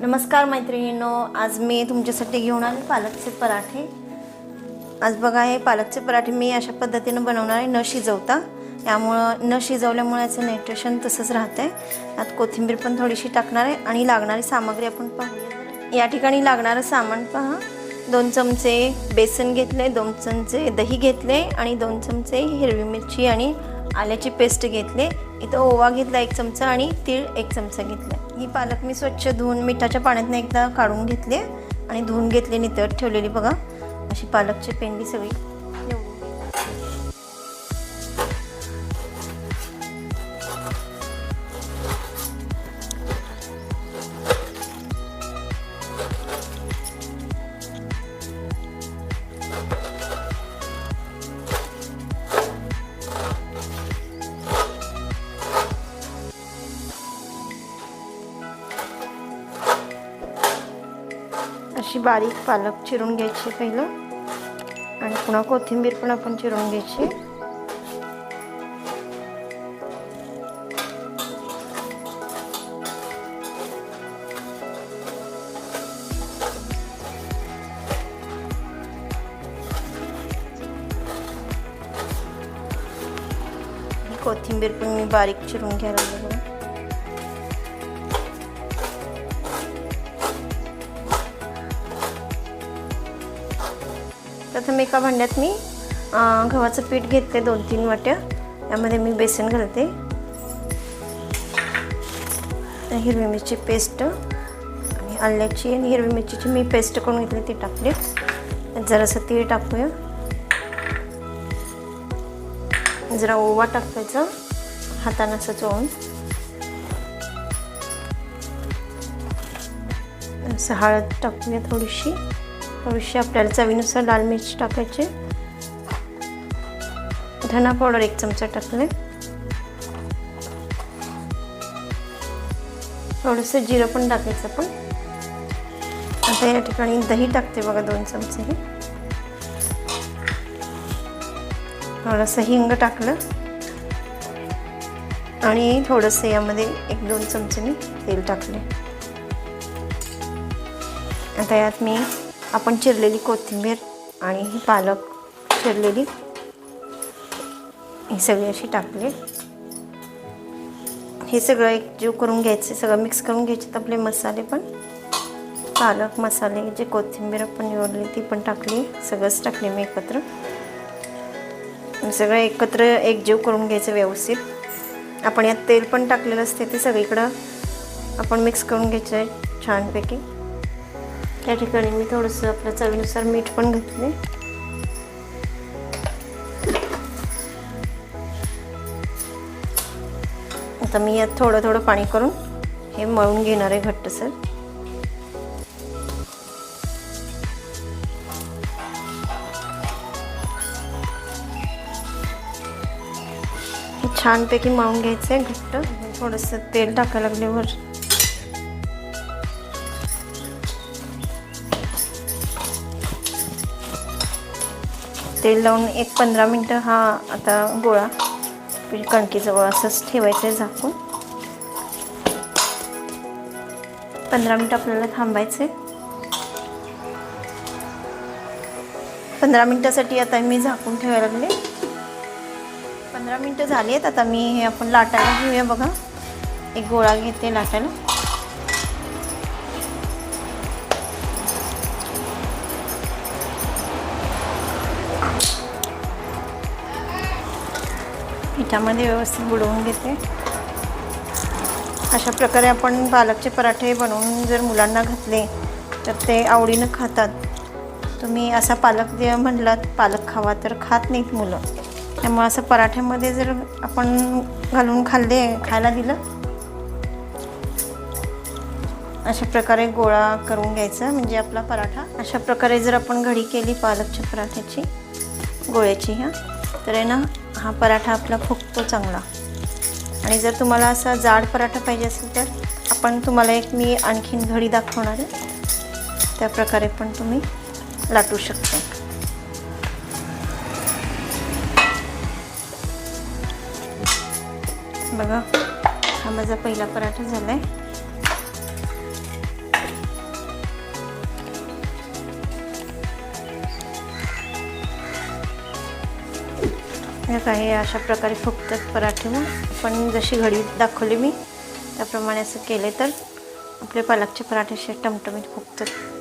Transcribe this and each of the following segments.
नमस्कार मैत्रिणींनो आज मी तुमच्यासाठी घेऊन आले पालकचे पराठे. आज बघा हे पालकचे पराठे मी अशा पद्धतीनं बनवणार आहे न शिजवता. त्यामुळं न शिजवल्यामुळे याचं न्यूट्रिशन तसंच राहतं आहे आत कोथिंबीर पण थोडीशी टाकणार आहे आणि लागणारी सामग्री आपण पाहूया. या ठिकाणी लागणारं सामान पहा. दोन चमचे बेसन घेतले दोन चमचे दही घेतले आणि दोन चमचे हिरवी मिरची आणि आल्याची पेस्ट घेतले. इथं ओवा घेतला एक चमचा आणि तीळ एक चमचा घेतला ही पालक मी स्वच्छ धुवून मिठाच्या पाण्यातनं एकदा काढून घेतले आणि धुवून घेतले नितळत ठेवलेली बघा. अशी पालकची पेंडी सगळी. अशी बारीक पालक चिरून घ्यायची पहिलं. आणि पुन्हा कोथिंबीर पण आपण चिरून घ्यायची. ही कोथिंबीर पण मी बारीक चिरून घ्यायला लागले. प्रथम एका भांड्यात मी गव्हाचं पीठ घेते दोन तीन वाट्या. यामध्ये मी बेसन घालते. हिरवी मिरची पेस्ट आणि आल्याची आणि हिरवी मिरचीची मी पेस्ट करून घेतली ती टाकली. जरासं तीळ टाकूया. जरा ओवा टाकायचा हातानं असं चोळून. असं हळद टाकूया थोडीशी. थोडीशी आपल्याला चवीनुसार लाल मिरची टाकायची. धना पावडर एक चमचा टाकले. थोडंसं जिरं पण टाकायचं पण आता या ठिकाणी दही टाकते बघा दोन चमचे हे. थोडंसं हिंग टाकलं. आणि थोडंसं यामध्ये एक दोन चमचे मी तेल टाकले. आता यात मी आपण चिरलेली कोथिंबीर आणि ही पालक चिरलेली ही सगळी अशी टाकली. हे सगळं एकजीव करून घ्यायचे सगळं मिक्स करून घ्यायचे आपले मसाले पण. पालक मसाले जे कोथिंबीर आपण निवडली ती पण टाकली सगळंच टाकली मी एकत्र. सगळं एकत्र एकजीव करून घ्यायचं व्यवस्थित. आपण यात तेल पण टाकलेलं असते ते सगळीकडं आपण मिक्स करून घ्यायचं आहे छानपैकी. त्या ठिकाणी मी थोडंसं आपल्या चवीनुसार मीठ पण घातले आता मी यात थोडं थोडं पाणी करून हे मळून घेणार आहे घट्टसर. हे छानपैकी मळून घ्यायचं आहे घट्ट. थोडंसं तेल टाकायला लागले वर. तेल लावून एक पंधरा मिनटं हा आता गोळा म्हणजे कणकीजवळ असंच ठेवायचं आहे झाकून. पंधरा मिनटं आपल्याला थांबायचं आहे पंधरा मिनटासाठी आता मी झाकून ठेवायला लागले. पंधरा मिनटं झाली आहेत आता मी हे आपण लाटायला घेऊया बघा. एक गोळा घेते लाटायला. पिठामध्ये व्यवस्थित बुडवून घेते. अशा प्रकारे आपण पालकचे पराठे बनवून जर मुलांना घातले तर ते आवडीनं खातात. तुम्ही असा पालक दे म्हणलात पालक खावा तर खात नाहीत मुलं. त्यामुळे असं पराठ्यामध्ये जर आपण घालून खाल्ले खायला दिलं अशा प्रकारे गोळा करून घ्यायचा म्हणजे आपला पराठा. अशा प्रकारे जर आपण घडी केली पालकच्या पराठ्याची गोळ्याची ह्या तर आहे ना हा पराठा आपला फुगतो चांगला. आणि जर तुम्हाला असा जाड पराठा पाहिजे असेल तर आपण तुम्हाला एक मी आणखीन घडी दाखवणार आहे. त्या प्रकारे पण तुम्ही लाटू शकता. बघा हा माझा पहिला पराठा झाला आहे हे काही अशा प्रकारे फुकतात पराठे मग पण जशी घडी दाखवली मी त्याप्रमाणे असं केले तर आपले पालकचे पराठे असे टमटमीत फुकतात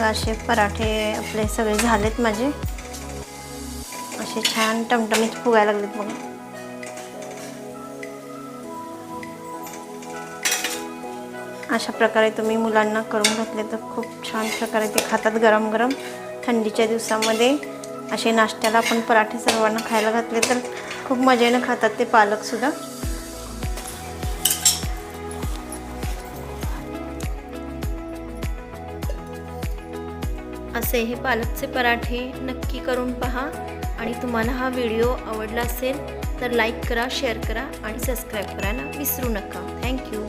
बघा असे पराठे आपले सगळे झालेत माझे. असे छान टमटमीत फुगायला लागलेत बघा. अशा प्रकारे तुम्ही मुलांना करून घातले तर खूप छान प्रकारे ते खातात गरम गरम. थंडीच्या दिवसामध्ये असे नाश्त्याला आपण पराठे सर्वांना खायला घातले तर खूप मजेनं खातात ते पालकसुद्धा असे हे पालकचे पराठे नक्की करून पहा. आणि तुम्हाला हा व्हिडिओ आवडला असेल तर लाईक करा शेअर करा आणि सबस्क्राईब करायला विसरू नका. थँक्यू